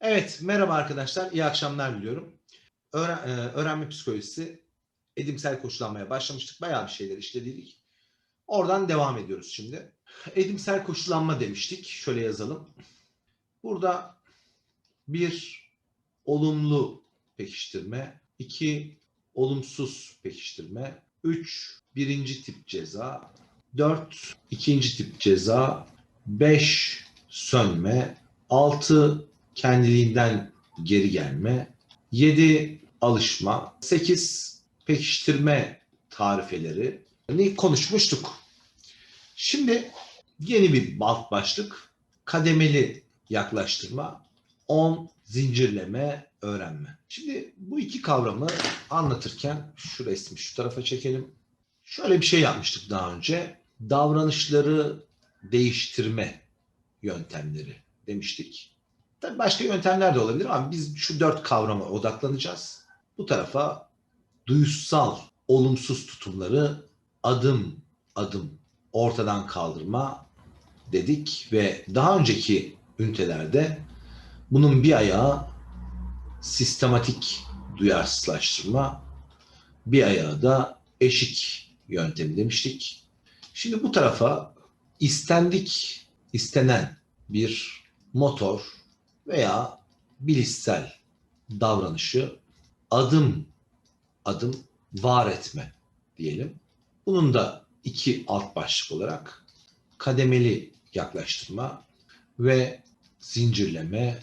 Evet, merhaba arkadaşlar. İyi akşamlar diliyorum. Öğren- e, öğrenme psikolojisi edimsel koşullanmaya başlamıştık. Bayağı bir şeyler işlediydik. Oradan devam ediyoruz şimdi. Edimsel koşullanma demiştik. Şöyle yazalım. Burada bir olumlu pekiştirme, iki olumsuz pekiştirme, üç birinci tip ceza, dört ikinci tip ceza, beş sönme, altı kendiliğinden geri gelme, 7 alışma, 8 pekiştirme tarifeleri ni konuşmuştuk. Şimdi yeni bir alt başlık kademeli yaklaştırma, 10 zincirleme öğrenme. Şimdi bu iki kavramı anlatırken şu resmi şu tarafa çekelim. Şöyle bir şey yapmıştık daha önce. Davranışları değiştirme yöntemleri demiştik. Tabii başka yöntemler de olabilir ama biz şu dört kavrama odaklanacağız. Bu tarafa duyusal olumsuz tutumları adım adım ortadan kaldırma dedik ve daha önceki ünitelerde bunun bir ayağı sistematik duyarsızlaştırma, bir ayağı da eşik yöntemi demiştik. Şimdi bu tarafa istendik, istenen bir motor veya bilişsel davranışı adım adım var etme diyelim. Bunun da iki alt başlık olarak kademeli yaklaştırma ve zincirleme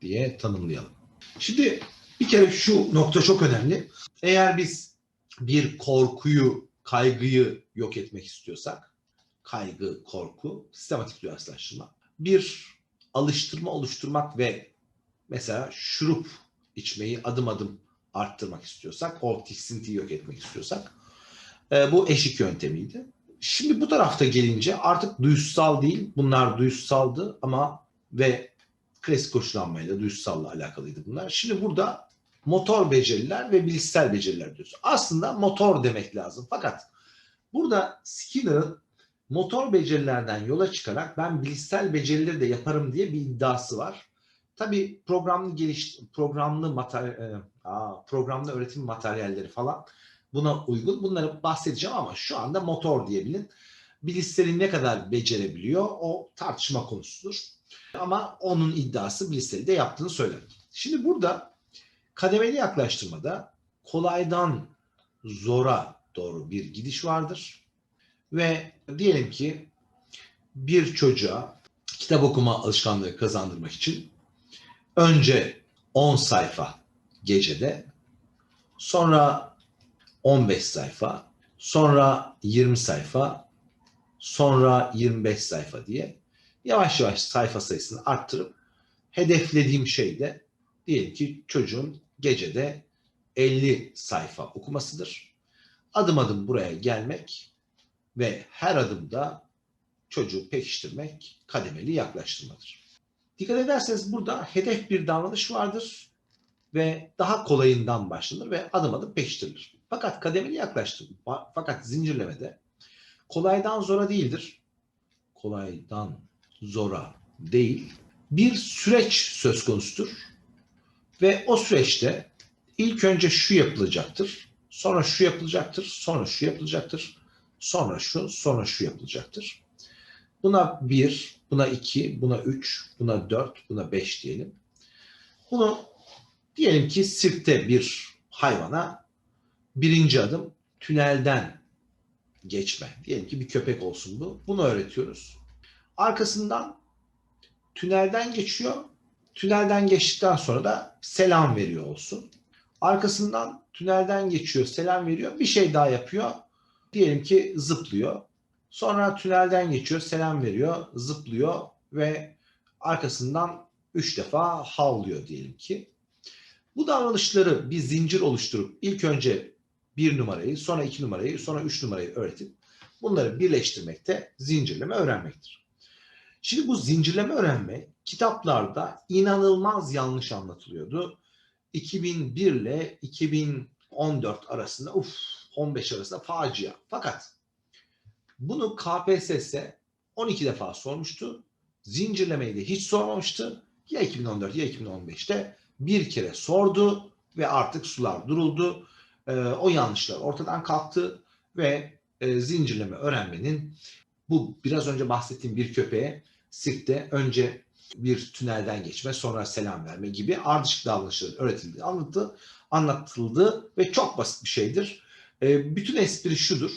diye tanımlayalım. Şimdi bir kere şu nokta çok önemli. Eğer biz bir korkuyu, kaygıyı yok etmek istiyorsak, kaygı, korku, sistematik duyarsızlaştırma, bir alıştırma oluşturmak ve mesela şurup içmeyi adım adım arttırmak istiyorsak, o tiksintiyi yok etmek istiyorsak e, bu eşik yöntemiydi. Şimdi bu tarafta gelince artık duyusal değil, bunlar duyusaldı ama ve klasik koşullanmayla duyusalla alakalıydı bunlar. Şimdi burada motor beceriler ve bilişsel beceriler diyoruz. Aslında motor demek lazım. Fakat burada Skinner'ın motor becerilerden yola çıkarak ben bilişsel becerileri de yaparım diye bir iddiası var. Tabii programlı geliş programlı materyal, e, programlı öğretim materyalleri falan buna uygun. Bunları bahsedeceğim ama şu anda motor diyebilin. Bilişseli ne kadar becerebiliyor o tartışma konusudur. Ama onun iddiası bilişseli de yaptığını söyler. Şimdi burada kademeli yaklaştırmada kolaydan zora doğru bir gidiş vardır. Ve diyelim ki bir çocuğa kitap okuma alışkanlığı kazandırmak için önce 10 sayfa gecede, sonra 15 sayfa, sonra 20 sayfa, sonra 25 sayfa diye yavaş yavaş sayfa sayısını arttırıp hedeflediğim şey de diyelim ki çocuğun gecede 50 sayfa okumasıdır. Adım adım buraya gelmek ve her adımda çocuğu pekiştirmek kademeli yaklaştırmadır. Dikkat ederseniz burada hedef bir davranış vardır ve daha kolayından başlanır ve adım adım pekiştirilir. Fakat kademeli yaklaştırma, fakat zincirlemede kolaydan zora değildir. Kolaydan zora değil, bir süreç söz konusudur. Ve o süreçte ilk önce şu yapılacaktır, sonra şu yapılacaktır, sonra şu yapılacaktır, sonra şu, sonra şu yapılacaktır. Buna 1, buna 2, buna 3, buna 4, buna 5 diyelim. Bunu diyelim ki sirkte bir hayvana birinci adım tünelden geçme. Diyelim ki bir köpek olsun bu. Bunu öğretiyoruz. Arkasından tünelden geçiyor. Tünelden geçtikten sonra da selam veriyor olsun. Arkasından tünelden geçiyor, selam veriyor. Bir şey daha yapıyor. Diyelim ki zıplıyor. Sonra tünelden geçiyor, selam veriyor, zıplıyor ve arkasından üç defa havlıyor diyelim ki. Bu davranışları bir zincir oluşturup ilk önce bir numarayı, sonra iki numarayı, sonra üç numarayı öğretip bunları birleştirmekte zincirleme öğrenmektir. Şimdi bu zincirleme öğrenme kitaplarda inanılmaz yanlış anlatılıyordu. 2001 ile 2014 arasında, uf 15 arasında facia. Fakat bunu KPSS 12 defa sormuştu. Zincirlemeyi de hiç sormamıştı. ya 2014 ya 2015'te bir kere sordu ve artık sular duruldu. Ee, o yanlışlar ortadan kalktı ve e, zincirleme öğrenmenin bu biraz önce bahsettiğim bir köpeğe sirkte önce bir tünelden geçme sonra selam verme gibi ardışık davranışların öğretildiği anlatıldı, anlatıldı ve çok basit bir şeydir. E, bütün espri şudur.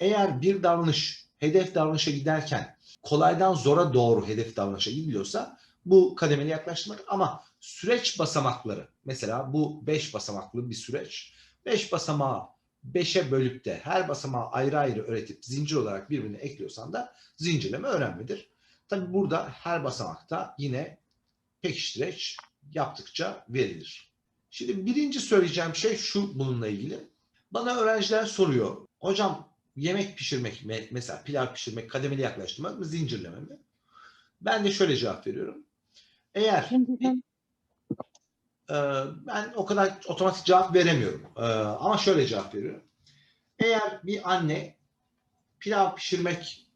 Eğer bir davranış hedef davranışa giderken kolaydan zora doğru hedef davranışa gidiliyorsa bu kademeli yaklaştırmak ama süreç basamakları mesela bu 5 basamaklı bir süreç 5 basamağı 5'e bölüp de her basamağı ayrı ayrı öğretip zincir olarak birbirine ekliyorsan da zincirleme öğrenmedir. Tabi burada her basamakta yine pekiştireç yaptıkça verilir. Şimdi birinci söyleyeceğim şey şu bununla ilgili. Bana öğrenciler soruyor. Hocam yemek pişirmek me- mesela pilav pişirmek kademeli yaklaştırmak mı zincirleme mi? Ben de şöyle cevap veriyorum. Eğer e, ben o kadar otomatik cevap veremiyorum. E, ama şöyle cevap veriyorum. Eğer bir anne pilav pişirmek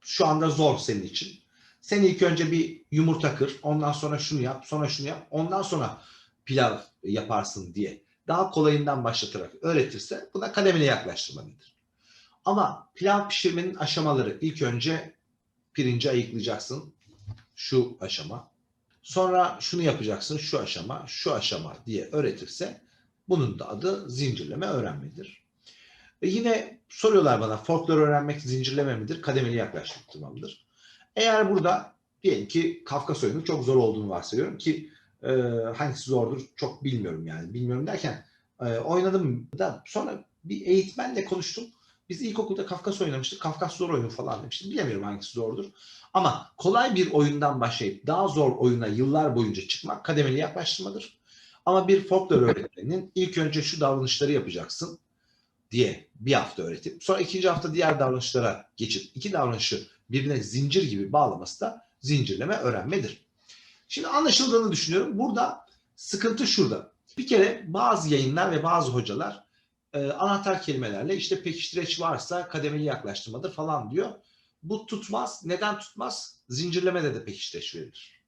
şu anda zor senin için. Sen ilk önce bir yumurta kır, ondan sonra şunu yap, sonra şunu yap, ondan sonra pilav yaparsın diye daha kolayından başlatarak öğretirse buna kademeli yaklaştırma. Ama pilav pişirmenin aşamaları ilk önce pirinci ayıklayacaksın. Şu aşama. Sonra şunu yapacaksın şu aşama, şu aşama diye öğretirse bunun da adı zincirleme öğrenmedir. E yine soruyorlar bana folklor öğrenmek zincirleme midir, kademeli yaklaştırma mıdır? Eğer burada diyelim ki Kafkas oyunu çok zor olduğunu varsayıyorum ki e, hangisi zordur çok bilmiyorum yani. Bilmiyorum derken e, oynadım da sonra bir eğitmenle konuştum. Biz ilkokulda Kafkas oynamıştık. Kafkas zor oyunu falan demiştim. Bilemiyorum hangisi zordur. Ama kolay bir oyundan başlayıp daha zor oyuna yıllar boyunca çıkmak kademeli yaklaştırmadır. Ama bir folklor öğretmeninin ilk önce şu davranışları yapacaksın diye bir hafta öğretip sonra ikinci hafta diğer davranışlara geçip iki davranışı birbirine zincir gibi bağlaması da zincirleme öğrenmedir. Şimdi anlaşıldığını düşünüyorum. Burada sıkıntı şurada. Bir kere bazı yayınlar ve bazı hocalar e, anahtar kelimelerle işte pekiştireç varsa kademeli yaklaştırmadır falan diyor. Bu tutmaz. Neden tutmaz? Zincirlemede de pekiştireç verilir.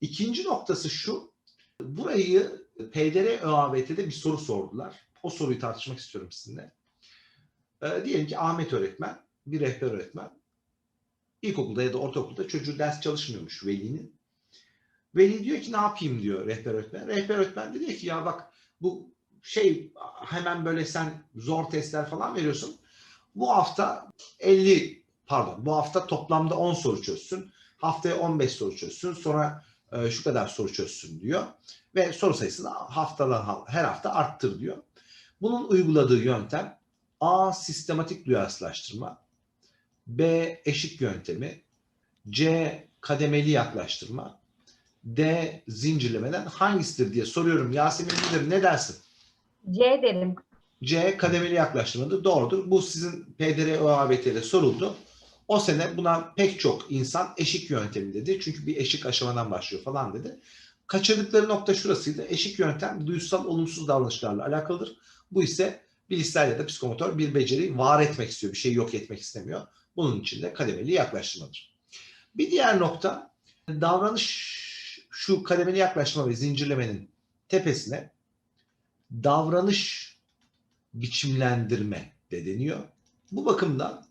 İkinci noktası şu. Burayı PDR ÖABT'de bir soru sordular. O soruyu tartışmak istiyorum sizinle. E, diyelim ki Ahmet öğretmen, bir rehber öğretmen. İlkokulda ya da ortaokulda çocuğu ders çalışmıyormuş velinin. Veli diyor ki ne yapayım diyor rehber öğretmen. Rehber öğretmen de diyor ki ya bak bu şey hemen böyle sen zor testler falan veriyorsun. Bu hafta 50 pardon bu hafta toplamda 10 soru çözsün. Haftaya 15 soru çözsün. Sonra e, şu kadar soru çözsün diyor. Ve soru sayısını haftadan her hafta arttır diyor. Bunun uyguladığı yöntem A. Sistematik duyarsızlaştırma. B. Eşik yöntemi. C. Kademeli yaklaştırma. D. Zincirlemeden hangisidir diye soruyorum. Yasemin Bilir ne dersin? C derim. C. Kademeli yaklaştırmadır. Doğrudur. Bu sizin PDR ÖABT'de soruldu. O sene buna pek çok insan eşik yöntemi dedi. Çünkü bir eşik aşamadan başlıyor falan dedi. Kaçırdıkları nokta şurasıydı. Eşik yöntem duysal olumsuz davranışlarla alakalıdır. Bu ise bilişsel ya da psikomotor bir beceri var etmek istiyor. Bir şeyi yok etmek istemiyor. Bunun için de kademeli yaklaştırmadır. Bir diğer nokta davranış şu kademeli yaklaştırma ve zincirlemenin tepesine davranış biçimlendirme de deniyor. Bu bakımdan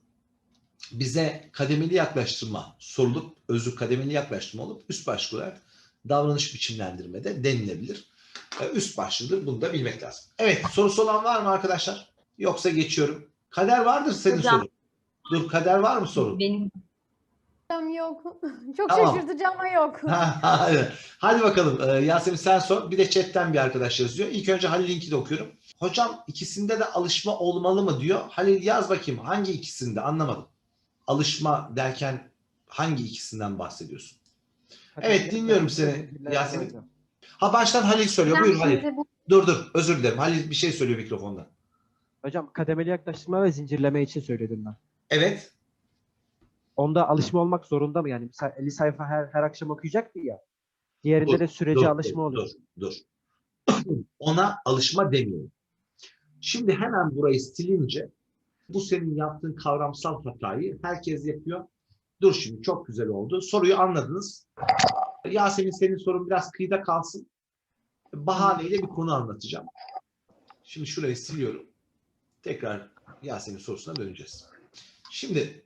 bize kademeli yaklaştırma sorulup özü kademeli yaklaştırma olup üst başlık olarak davranış biçimlendirme de denilebilir. Üst başlıdır. Bunu da bilmek lazım. Evet sorusu olan var mı arkadaşlar? Yoksa geçiyorum. Kader vardır senin Hocam. sorun. Dur kader var mı sorun? Benim Hocam yok. Çok Tamam. şaşırtıcı ama yok. Hadi. Hadi bakalım Ee, Yasemin sen sor. Bir de chatten bir arkadaş yazıyor. İlk önce Halil'inki de okuyorum. Hocam ikisinde de alışma olmalı mı diyor. Halil yaz bakayım hangi ikisinde anlamadım. Alışma derken hangi ikisinden bahsediyorsun? Evet, dinliyorum seni, Yasemin. Ha baştan Halil söylüyor. Buyur Halil. şimdi bu Dur dur özür dilerim. Halil bir şey söylüyor mikrofonda. Hocam kademeli yaklaştırma ve zincirleme için söyledim ben. Evet. Onda alışma olmak zorunda mı? Yani mesela 50 sayfa her, her akşam okuyacaktı ya. Diğerinde Dur, de süreci dur, alışma oluyor. Dur, dur. Ona alışma demiyorum. Şimdi hemen burayı silince bu senin yaptığın kavramsal hatayı herkes yapıyor. Dur şimdi çok güzel oldu. Soruyu anladınız. Yasemin senin sorun biraz kıyıda kalsın. Bahaneyle bir konu anlatacağım. Şimdi şurayı siliyorum. Tekrar Yasemin sorusuna döneceğiz. Şimdi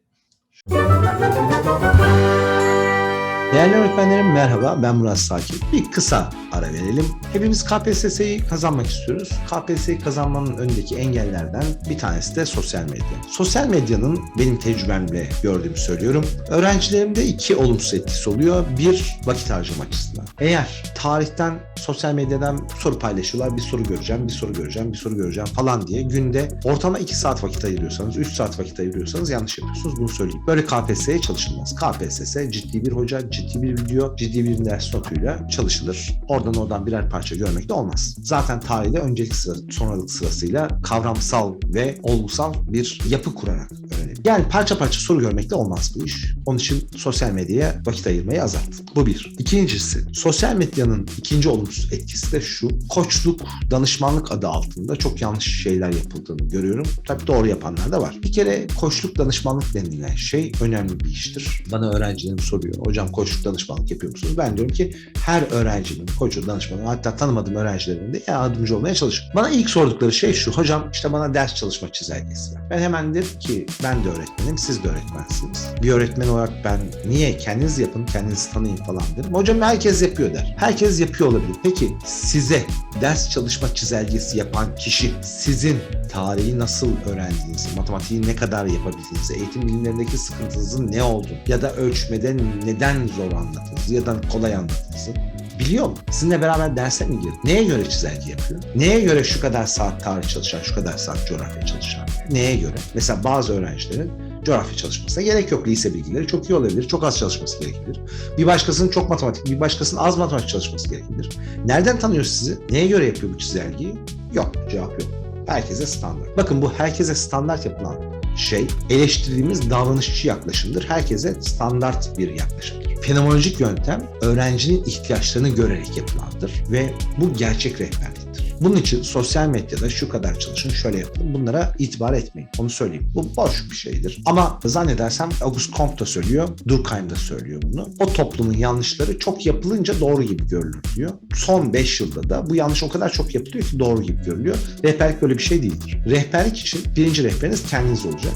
Değerli öğretmenlerim merhaba. Ben Murat Sakin. Bir kısa ara verelim. Hepimiz KPSS'yi kazanmak istiyoruz. KPSS'yi kazanmanın önündeki engellerden bir tanesi de sosyal medya. Sosyal medyanın benim tecrübemle gördüğümü söylüyorum. Öğrencilerimde iki olumsuz etkisi oluyor. Bir, vakit harcama açısından. Eğer tarihten, sosyal medyadan soru paylaşıyorlar. Bir soru göreceğim, bir soru göreceğim, bir soru göreceğim falan diye günde ortalama 2 saat vakit ayırıyorsanız, 3 saat vakit ayırıyorsanız yanlış yapıyorsunuz. Bunu söyleyeyim. Böyle KPSS'ye çalışılmaz. KPSS ciddi bir hoca, ciddi bir video, ciddi bir ders notuyla çalışılır. Oradan oradan birer parça görmek de olmaz. Zaten tarihte öncelik sıra, sonralık sırasıyla kavramsal ve olgusal bir yapı kurarak öğrenilir. Yani parça parça soru görmek de olmaz bu iş. Onun için sosyal medyaya vakit ayırmayı azalt. Bu bir. İkincisi, sosyal medyanın ikinci olumsuz etkisi de şu. Koçluk, danışmanlık adı altında çok yanlış şeyler yapıldığını görüyorum. Tabii doğru yapanlar da var. Bir kere koçluk, danışmanlık denilen şey önemli bir iştir. Bana öğrencilerim soruyor. Hocam koçluk, danışmanlık yapıyor musunuz? Ben diyorum ki her öğrencinin koçu, danışmanı hatta tanımadığım öğrencilerimin de yardımcı olmaya çalışıyorum. Bana ilk sordukları şey şu. Hocam işte bana ders çalışma çizelgesi. Ben hemen dedim ki ben de öğretmenim, siz de öğretmensiniz. Bir öğretmen olarak ben niye kendiniz yapın, kendinizi tanıyın falan derim. Hocam herkes yapıyor der. Herkes yapıyor olabilir. Peki size ders çalışma çizelgesi yapan kişi sizin tarihi nasıl öğrendiğinizi, matematiği ne kadar yapabildiğinizi, eğitim bilimlerindeki sıkıntınızın ne olduğunu ya da ölçmede neden zor anlattığınızı ya da kolay anlattığınızı biliyor mu? Sizinle beraber derse mi girdi? Neye göre çizelge yapıyor? Neye göre şu kadar saat tarih çalışan, şu kadar saat coğrafya çalışan? Neye göre? Mesela bazı öğrencilerin coğrafya çalışmasına gerek yok. Lise bilgileri çok iyi olabilir. Çok az çalışması gerekebilir. Bir başkasının çok matematik, bir başkasının az matematik çalışması gerekebilir. Nereden tanıyor sizi? Neye göre yapıyor bu çizelgeyi? Yok. Cevap yok. Herkese standart. Bakın bu herkese standart yapılan şey eleştirdiğimiz davranışçı yaklaşımdır. Herkese standart bir yaklaşımdır. Fenomenolojik yöntem öğrencinin ihtiyaçlarını görerek yapılandır ve bu gerçek rehberliktir. Bunun için sosyal medyada şu kadar çalışın, şöyle yapın. Bunlara itibar etmeyin. Onu söyleyeyim. Bu boş bir şeydir. Ama zannedersem Auguste Comte da söylüyor, Durkheim da söylüyor bunu. O toplumun yanlışları çok yapılınca doğru gibi görülür diyor. Son 5 yılda da bu yanlış o kadar çok yapılıyor ki doğru gibi görülüyor. Rehberlik böyle bir şey değildir. Rehberlik için birinci rehberiniz kendiniz olacak.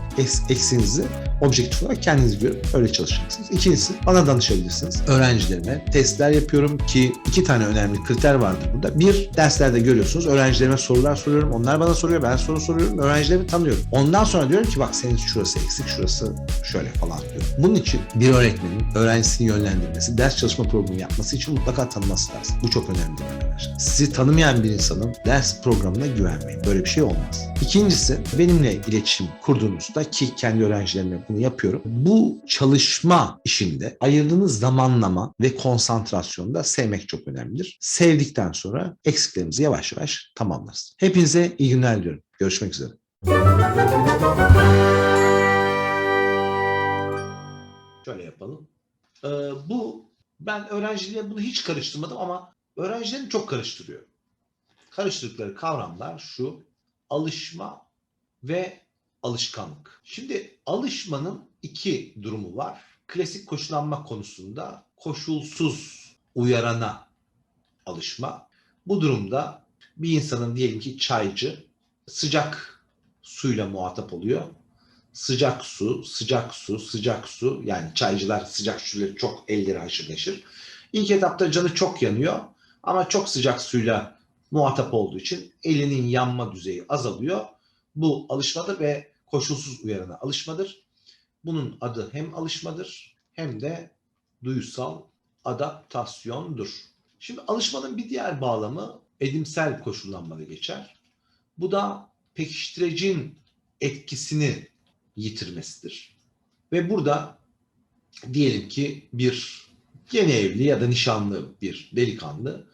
Eksiğinizi objektif olarak kendiniz görüp öyle çalışacaksınız. İkincisi bana danışabilirsiniz. Öğrencilerime testler yapıyorum ki iki tane önemli kriter vardır burada. Bir, derslerde görüyorsunuz. Öğrencilerime sorular soruyorum. Onlar bana soruyor. Ben soru soruyorum. Öğrencilerimi tanıyorum. Ondan sonra diyorum ki bak senin şurası eksik, şurası şöyle falan diyorum. Bunun için bir öğretmenin öğrencisini yönlendirmesi, ders çalışma programı yapması için mutlaka tanıması lazım. Bu çok önemli arkadaşlar. Sizi tanımayan bir insanın ders programına güvenmeyin. Böyle bir şey olmaz. İkincisi benimle iletişim kurduğunuzda ki kendi öğrencilerimle bunu yapıyorum. Bu çalışma işinde ayırdığınız zamanlama ve konsantrasyonda sevmek çok önemlidir. Sevdikten sonra eksiklerimizi yavaş yavaş tamamlarız. Hepinize iyi günler diliyorum. Görüşmek üzere. Şöyle yapalım. Ee, bu ben öğrencilerle bunu hiç karıştırmadım ama öğrencilerim çok karıştırıyor. Karıştırdıkları kavramlar şu alışma ve alışkanlık. Şimdi alışmanın iki durumu var. Klasik koşullanma konusunda koşulsuz uyarana alışma. Bu durumda bir insanın diyelim ki çaycı sıcak suyla muhatap oluyor. Sıcak su, sıcak su, sıcak su yani çaycılar sıcak suyla çok elleri haşır neşir. İlk etapta canı çok yanıyor ama çok sıcak suyla muhatap olduğu için elinin yanma düzeyi azalıyor. Bu alışmadır ve koşulsuz uyarana alışmadır. Bunun adı hem alışmadır hem de duyusal adaptasyondur. Şimdi alışmanın bir diğer bağlamı edimsel koşullanmada geçer. Bu da pekiştirecin etkisini yitirmesidir. Ve burada diyelim ki bir yeni evli ya da nişanlı bir delikanlı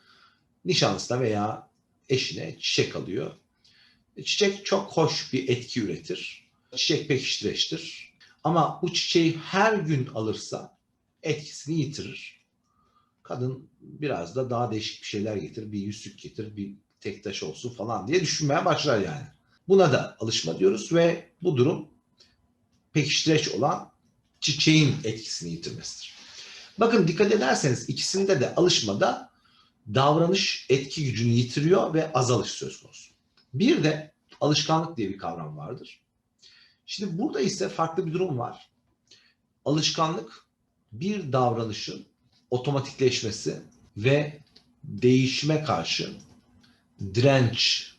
nişanlısına veya eşine çiçek alıyor. Çiçek çok hoş bir etki üretir. Çiçek pekiştireçtir. Ama bu çiçeği her gün alırsa etkisini yitirir. Kadın biraz da daha değişik bir şeyler getir, bir yüzük getir, bir tek taş olsun falan diye düşünmeye başlar yani. Buna da alışma diyoruz ve bu durum pekiştireç olan çiçeğin etkisini yitirmesidir. Bakın dikkat ederseniz ikisinde de alışmada davranış etki gücünü yitiriyor ve azalış söz konusu. Bir de alışkanlık diye bir kavram vardır. Şimdi burada ise farklı bir durum var. Alışkanlık bir davranışın otomatikleşmesi ve değişime karşı direnç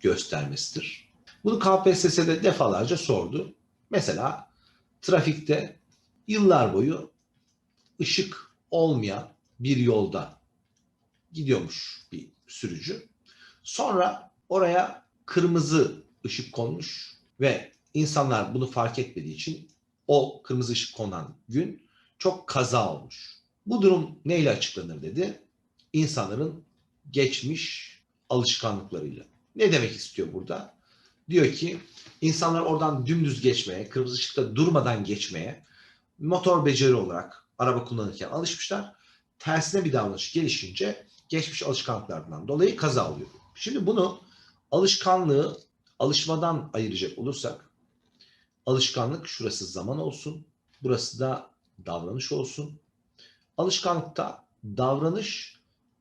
göstermesidir. Bunu KPSS'de defalarca sordu. Mesela trafikte yıllar boyu ışık olmayan bir yolda gidiyormuş bir sürücü. Sonra oraya kırmızı ışık konmuş ve insanlar bunu fark etmediği için o kırmızı ışık konan gün çok kaza olmuş. Bu durum neyle açıklanır dedi? İnsanların geçmiş alışkanlıklarıyla. Ne demek istiyor burada? Diyor ki insanlar oradan dümdüz geçmeye, kırmızı ışıkta durmadan geçmeye motor beceri olarak araba kullanırken alışmışlar. Tersine bir davranış gelişince geçmiş alışkanlıklardan dolayı kaza oluyor. Şimdi bunu alışkanlığı alışmadan ayıracak olursak alışkanlık şurası zaman olsun, burası da davranış olsun. Alışkanlıkta davranış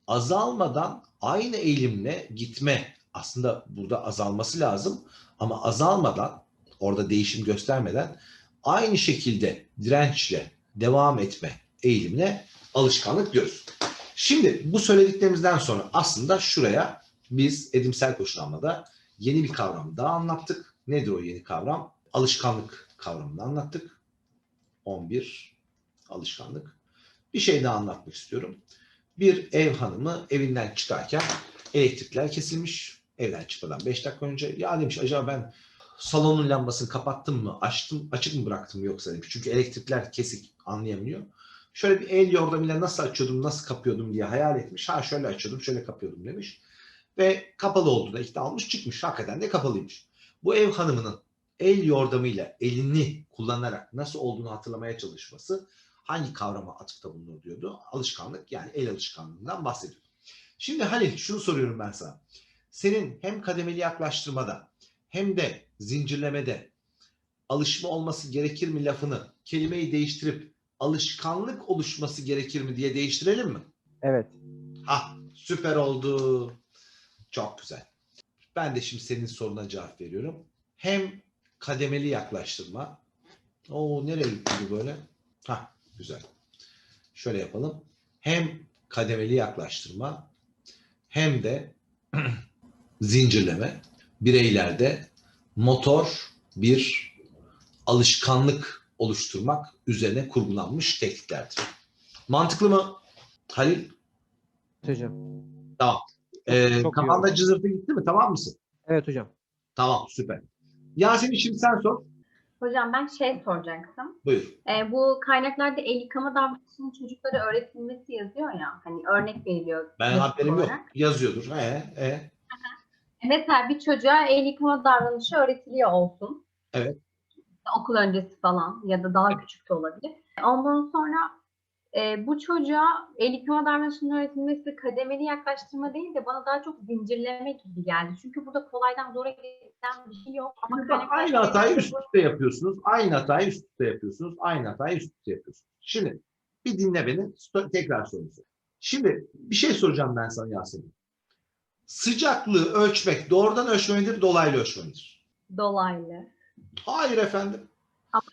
azalmadan aynı eğilimle gitme aslında burada azalması lazım ama azalmadan orada değişim göstermeden aynı şekilde dirençle devam etme eğilimine alışkanlık diyoruz. Şimdi bu söylediklerimizden sonra aslında şuraya biz edimsel koşullanmada yeni bir kavram daha anlattık. Nedir o yeni kavram? Alışkanlık kavramını anlattık. 11 alışkanlık. Bir şey daha anlatmak istiyorum. Bir ev hanımı evinden çıkarken elektrikler kesilmiş. Evden çıkmadan 5 dakika önce. Ya demiş acaba ben salonun lambasını kapattım mı, açtım, açık mı bıraktım yoksa demiş. Çünkü elektrikler kesik anlayamıyor. Şöyle bir el yordamıyla nasıl açıyordum, nasıl kapıyordum diye hayal etmiş. Ha şöyle açıyordum, şöyle kapıyordum demiş. Ve kapalı olduğuna ikna olmuş çıkmış. Hakikaten de kapalıymış. Bu ev hanımının el yordamıyla elini kullanarak nasıl olduğunu hatırlamaya çalışması hangi kavrama atıfta bulunur diyordu. Alışkanlık yani el alışkanlığından bahsediyor. Şimdi Halil şunu soruyorum ben sana. Senin hem kademeli yaklaştırmada hem de zincirlemede alışma olması gerekir mi lafını kelimeyi değiştirip alışkanlık oluşması gerekir mi diye değiştirelim mi? Evet. Ha süper oldu. Çok güzel. Ben de şimdi senin soruna cevap veriyorum. Hem kademeli yaklaştırma. Oo nereye gitti böyle? Ha güzel. Şöyle yapalım. Hem kademeli yaklaştırma hem de zincirleme bireylerde motor bir alışkanlık oluşturmak üzerine kurgulanmış tekniklerdir. Mantıklı mı? Halil? Hocam. Ee, çok iyi kafanda cızırtı gitti mi? Tamam mısın? Evet hocam. Tamam süper. Yasemin şimdi sen sor. Hocam ben şey soracaktım. Buyur. Ee, bu kaynaklarda el yıkama davranışının çocuklara öğretilmesi yazıyor ya. Hani örnek veriliyor. Ben haberim yok. olarak. Yazıyordur. He, e. Mesela bir çocuğa el yıkama davranışı öğretiliyor olsun. Evet. Okul öncesi falan ya da daha küçük de olabilir. Ondan sonra e, bu çocuğa el yıkama davranışının öğretilmesi kademeli yaklaştırma değil de bana daha çok zincirleme gibi geldi. Çünkü burada kolaydan zora giden bir şey yok. Ama Bak, aynı hatayı üst üste yapıyorsunuz. Aynı hatayı üst üste yapıyorsunuz. Aynı hatayı üst üste yapıyorsunuz. Şimdi bir dinle beni. Tekrar sorayım. Şimdi bir şey soracağım ben sana Yasemin. Sıcaklığı ölçmek doğrudan ölçme midir, dolaylı ölçme midir? dolaylı. Hayır efendim. Ama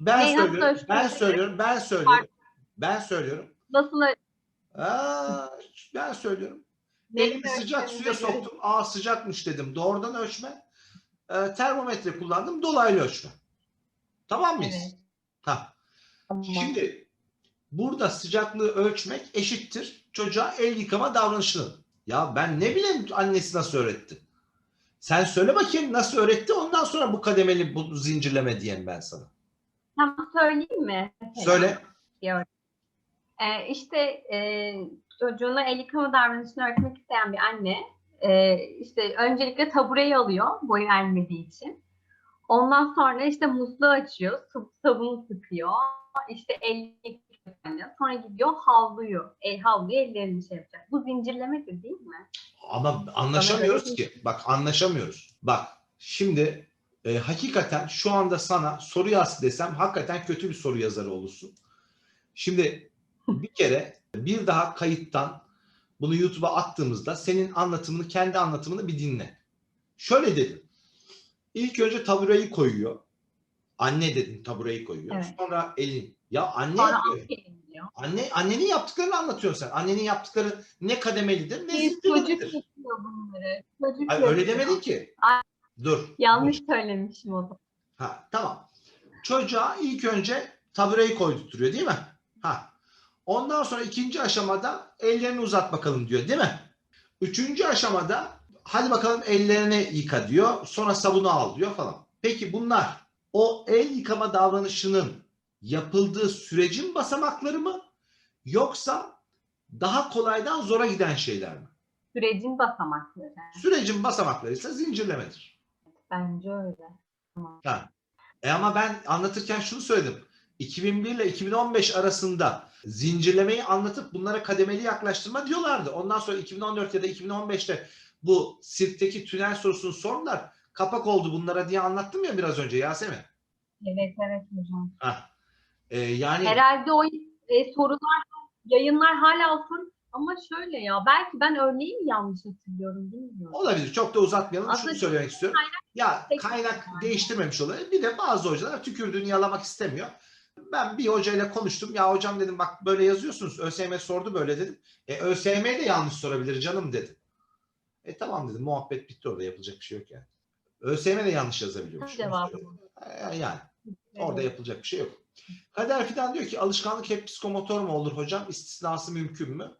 Ben neyi nasıl söylüyorum, ben söylüyorum, ben söylüyorum. Ben söylüyorum. Nasıl Aa, ben söylüyorum. Elimi sıcak suya soktum. Aa sıcakmış dedim. Doğrudan ölçme. Ee, termometre kullandım. Dolaylı ölçme. Tamam mıyız? Evet. Ha. Tamam. Şimdi burada sıcaklığı ölçmek eşittir çocuğa el yıkama davranışının. Ya ben ne bileyim annesi nasıl öğretti? Sen söyle bakayım nasıl öğretti ondan sonra bu kademeli bu zincirleme diyeyim ben sana. Tamam söyleyeyim mi? Söyle. bir Ee, işte e, çocuğuna el yıkama davranışını öğretmek isteyen bir anne e, işte öncelikle tabureyi alıyor boyu ermediği için. Ondan sonra işte musluğu açıyor, sabunu sıkıyor, işte elini yıkıyor. Sonra gidiyor havluyu, el havluyu ellerini şey yapacak. Bu zincirlemedir değil mi? Ama anlaşamıyoruz ki. Bak anlaşamıyoruz. Bak şimdi e, hakikaten şu anda sana soru yaz desem hakikaten kötü bir soru yazarı olursun. Şimdi bir kere bir daha kayıttan bunu YouTube'a attığımızda senin anlatımını, kendi anlatımını bir dinle. Şöyle dedim. İlk önce tabureyi koyuyor. Anne dedin tabureyi koyuyor. Evet. Sonra elin. Ya anne Sonra yapıyor. diyor. Anne annenin yaptıklarını anlatıyorsun sen. Annenin yaptıkları ne kademelidir ne Bir çocuk yapıyor bunları. Çocuk Ay, öyle demedin ki. Ay. Dur. Yanlış söylemişim o da. Ha, tamam. Çocuğa ilk önce tabureyi koydurtuyor değil mi? Ha. Ondan sonra ikinci aşamada ellerini uzat bakalım diyor değil mi? Üçüncü aşamada hadi bakalım ellerini yıka diyor. Sonra sabunu al diyor falan. Peki bunlar o el yıkama davranışının yapıldığı sürecin basamakları mı? Yoksa daha kolaydan zora giden şeyler mi? Sürecin basamakları. Sürecin basamakları ise zincirlemedir. Bence öyle. Ha. E ama ben anlatırken şunu söyledim. 2001 ile 2015 arasında zincirlemeyi anlatıp bunlara kademeli yaklaştırma diyorlardı. Ondan sonra 2014 ya da 2015'te bu sirkteki tünel sorusunu sordular. Kapak oldu bunlara diye anlattım ya biraz önce Yasemin. Evet evet hocam. Ha. E, yani Herhalde o e, sorular, yayınlar hala otur ama şöyle ya belki ben örneği mi yanlış hatırlıyorum bilmiyorum. olabilir. Çok da uzatmayalım. Şunu Aslında söylemek istiyorum. Ya Peki. kaynak değiştirmemiş olabilir. Bir de bazı hocalar tükürdüğünü yalamak istemiyor. Ben bir hocayla konuştum. Ya hocam dedim bak böyle yazıyorsunuz. ÖSYM sordu böyle dedim. E ÖSYM de yanlış sorabilir canım dedi. E tamam dedim. Muhabbet bitti orada. Yapılacak bir şey yok yani. ÖSYM de yanlış yazabiliyormuş. Cevabı. E, Yani orada yapılacak bir şey yok. Kader Fidan diyor ki alışkanlık hep psikomotor mu olur hocam? İstisnası mümkün mü?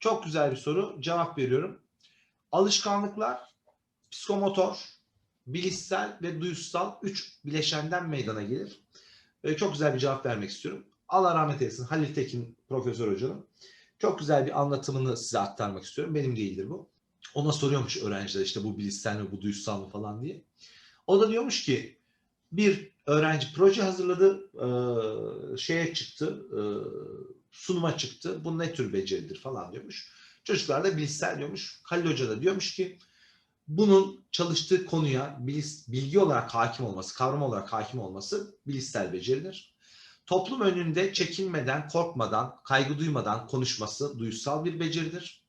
Çok güzel bir soru. Cevap veriyorum. Alışkanlıklar psikomotor, bilişsel ve duyusal üç bileşenden meydana gelir. Ve çok güzel bir cevap vermek istiyorum. Allah rahmet eylesin Halil Tekin Profesör Hoca'nın çok güzel bir anlatımını size aktarmak istiyorum. Benim değildir bu. Ona soruyormuş öğrenciler işte bu bilişsel mi bu duyusal mı falan diye. O da diyormuş ki bir öğrenci proje hazırladı, eee, şeye çıktı, eee, sunuma çıktı. Bu ne tür beceridir falan diyormuş. Çocuklar da bilişsel diyormuş. Halil Hoca da diyormuş ki bunun çalıştığı konuya bilgi olarak hakim olması, kavram olarak hakim olması bilişsel beceridir. Toplum önünde çekinmeden, korkmadan, kaygı duymadan konuşması duysal bir beceridir.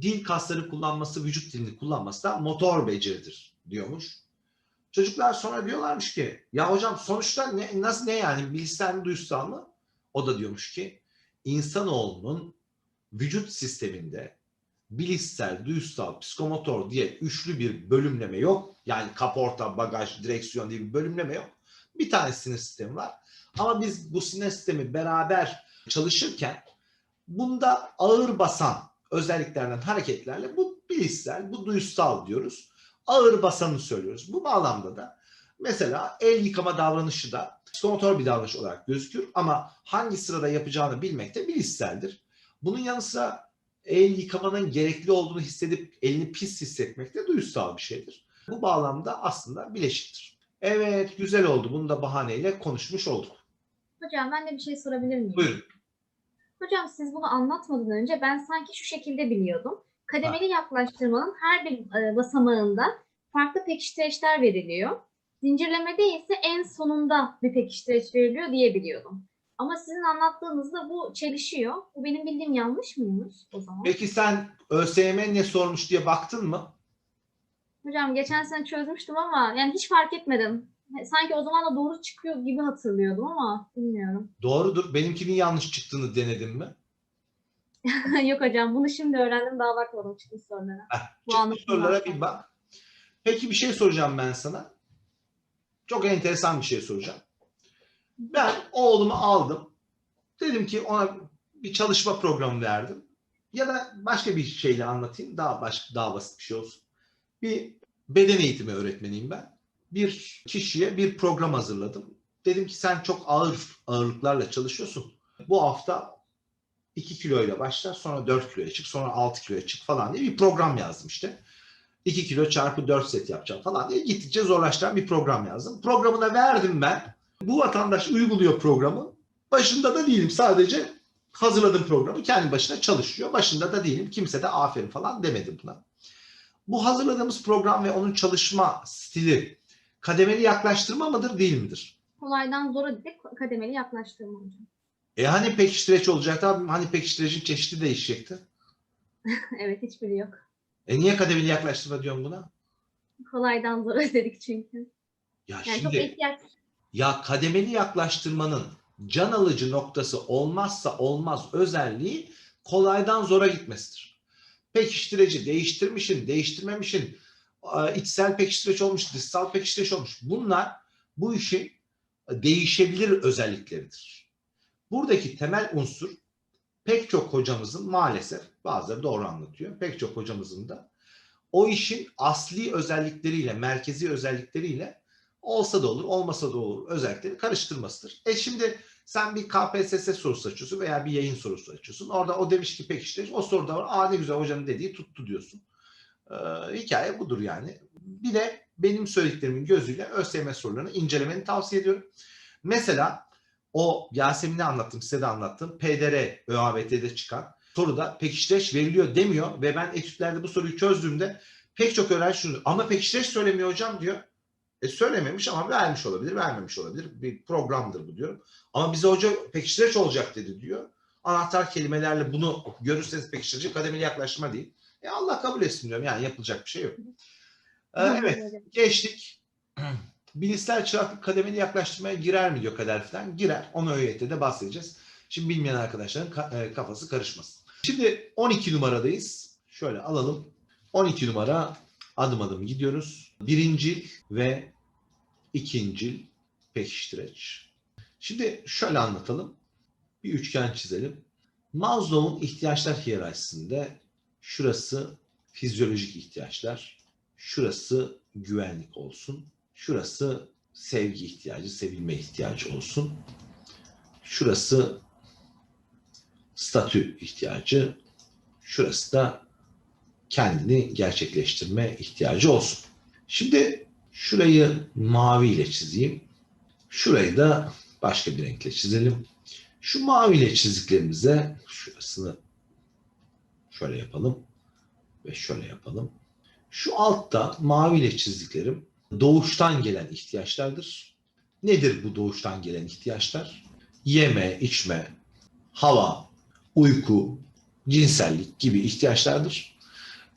Dil kasları kullanması, vücut dilini kullanması da motor beceridir diyormuş. Çocuklar sonra diyorlarmış ki ya hocam sonuçta ne, nasıl ne yani bilişsel mi duysal mı? O da diyormuş ki insanoğlunun vücut sisteminde bilişsel, duysal, psikomotor diye üçlü bir bölümleme yok. Yani kaporta, bagaj, direksiyon diye bir bölümleme yok. Bir tane sinir sistemi var. Ama biz bu sinir sistemi beraber çalışırken bunda ağır basan özelliklerden hareketlerle bu bilişsel, bu duysal diyoruz. Ağır basanı söylüyoruz. Bu bağlamda da mesela el yıkama davranışı da psikomotor bir davranış olarak gözükür ama hangi sırada yapacağını bilmek de bilişseldir. Bunun yanı sıra el yıkamanın gerekli olduğunu hissedip elini pis hissetmek de duysal bir şeydir. Bu bağlamda aslında bileşiktir. Evet güzel oldu. Bunu da bahaneyle konuşmuş olduk. Hocam ben de bir şey sorabilir miyim? Buyurun. Hocam siz bunu anlatmadan önce ben sanki şu şekilde biliyordum. Kademeli yaklaştırmanın her bir e, basamağında farklı pekiştireçler veriliyor. Zincirlemede ise en sonunda bir pekiştireç veriliyor diye biliyordum. Ama sizin anlattığınızda bu çelişiyor. Bu benim bildiğim yanlış mıymış o zaman? Peki sen ÖSYM ne sormuş diye baktın mı? Hocam geçen sene çözmüştüm ama yani hiç fark etmedim. Sanki o zaman da doğru çıkıyor gibi hatırlıyordum ama bilmiyorum. Doğrudur. Benimkinin yanlış çıktığını denedin mi? Yok hocam bunu şimdi öğrendim daha bakmadım çıkmış sorulara. Heh, Bu çıkmış sorulara bir bak. Peki bir şey soracağım ben sana. Çok enteresan bir şey soracağım. Ben oğlumu aldım. Dedim ki ona bir çalışma programı verdim. Ya da başka bir şeyle anlatayım. Daha baş, daha basit bir şey olsun. Bir beden eğitimi öğretmeniyim ben. Bir kişiye bir program hazırladım. Dedim ki sen çok ağır ağırlıklarla çalışıyorsun. Bu hafta 2 kiloyla başla sonra 4 kiloya çık sonra 6 kiloya çık falan diye bir program yazdım işte. 2 kilo çarpı 4 set yapacağım falan diye gittikçe zorlaştıran bir program yazdım. Programına verdim ben. Bu vatandaş uyguluyor programı. Başında da değilim sadece hazırladım programı kendi başına çalışıyor. Başında da değilim kimse de aferin falan demedi buna. Bu hazırladığımız program ve onun çalışma stili kademeli yaklaştırma mıdır değil midir? Kolaydan zora dedik kademeli yaklaştırma hocam. E hani pekiştireç olacaktı abi? Hani pekiştiricin çeşidi değişecekti? evet hiçbiri yok. E niye kademeli yaklaştırma diyorum buna? Kolaydan zor dedik çünkü. Ya Yani çok şimdi ihtiyaç. Ya kademeli yaklaştırmanın can alıcı noktası olmazsa olmaz özelliği kolaydan zora gitmesidir. Pekiştireci değiştirmişin, değiştirmemişin, e, içsel pekiştireç olmuş, dışsal pekiştireç olmuş. Bunlar bu işin değişebilir özellikleridir. Buradaki temel unsur pek çok hocamızın maalesef bazıları doğru anlatıyor. Pek çok hocamızın da o işin asli özellikleriyle, merkezi özellikleriyle olsa da olur, olmasa da olur özellikleri karıştırmasıdır. E şimdi sen bir KPSS sorusu açıyorsun veya bir yayın sorusu açıyorsun. Orada o demiş ki pekiştirici, o soruda var. Aa ne güzel hocanın dediği tuttu diyorsun. Ee, hikaye budur yani. Bir de benim söylediklerimin gözüyle ÖSYM sorularını incelemeni tavsiye ediyorum. Mesela o Yasemin'e anlattım, size de anlattım. PDR ÖABT'de çıkan soruda pekiştireç veriliyor demiyor ve ben etütlerde bu soruyu çözdüğümde pek çok öğrenci şunu ama pekiştireç söylemiyor hocam diyor. E söylememiş ama vermiş olabilir, vermemiş olabilir. Bir programdır bu diyorum. Ama bize hoca pekiştireç olacak dedi diyor. Anahtar kelimelerle bunu görürseniz pekiştirici kademeli yaklaştırma değil. E Allah kabul etsin diyorum. Yani yapılacak bir şey yok. Ee, evet. Geçtik. Bilişsel çıraklık kademeli yaklaştırmaya girer mi diyor kader falan. Girer. Onu ÖYT'de de bahsedeceğiz. Şimdi bilmeyen arkadaşların ka- e, kafası karışmasın. Şimdi 12 numaradayız. Şöyle alalım. 12 numara adım adım gidiyoruz. Birincil ve ikincil pekiştireç. Şimdi şöyle anlatalım. Bir üçgen çizelim. Maslow'un ihtiyaçlar hiyerarşisinde şurası fizyolojik ihtiyaçlar, şurası güvenlik olsun, şurası sevgi ihtiyacı, sevilme ihtiyacı olsun. Şurası statü ihtiyacı, şurası da kendini gerçekleştirme ihtiyacı olsun. Şimdi şurayı mavi ile çizeyim. Şurayı da başka bir renkle çizelim. Şu mavi ile çizdiklerimize şurasını şöyle yapalım ve şöyle yapalım. Şu altta mavi ile çizdiklerim doğuştan gelen ihtiyaçlardır. Nedir bu doğuştan gelen ihtiyaçlar? Yeme, içme, hava, uyku, cinsellik gibi ihtiyaçlardır.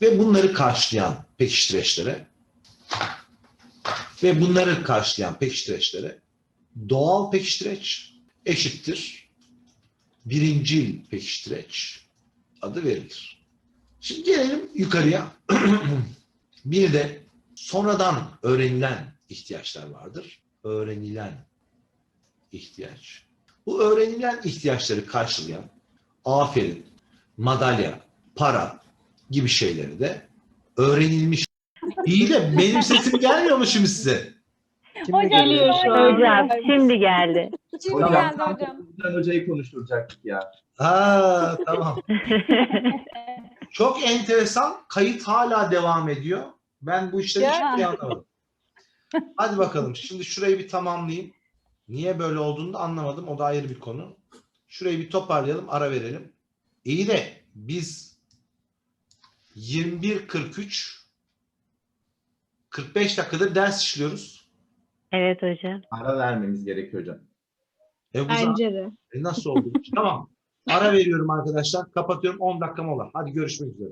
Ve bunları karşılayan pekiştireçlere ve bunları karşılayan pekiştireçlere doğal pekiştireç eşittir birincil pekiştireç adı verilir. Şimdi gelelim yukarıya. bir de sonradan öğrenilen ihtiyaçlar vardır. Öğrenilen ihtiyaç. Bu öğrenilen ihtiyaçları karşılayan aferin, madalya, para gibi şeyleri de öğrenilmiş. İyi de benim sesim gelmiyor mu şimdi size? Şimdi Hocam, geliyor. doğru. Hocam şimdi geldi. Şimdi geldi hocam. Hocam hocayı konuşturacaktık ya. Ha tamam. Çok enteresan. Kayıt hala devam ediyor. Ben bu işleri Ya. hiçbir şey anlamadım. Hadi bakalım. Şimdi şurayı bir tamamlayayım. Niye böyle olduğunu da anlamadım. O da ayrı bir konu. Şurayı bir toparlayalım. Ara verelim. İyi de biz 21.43 45 dakikadır ders işliyoruz. evet hocam. Ara vermemiz gerekiyor hocam. E, bu zaman- de. E, nasıl oldu? tamam. Ara veriyorum arkadaşlar. Kapatıyorum. 10 dakika mola. Hadi görüşmek üzere.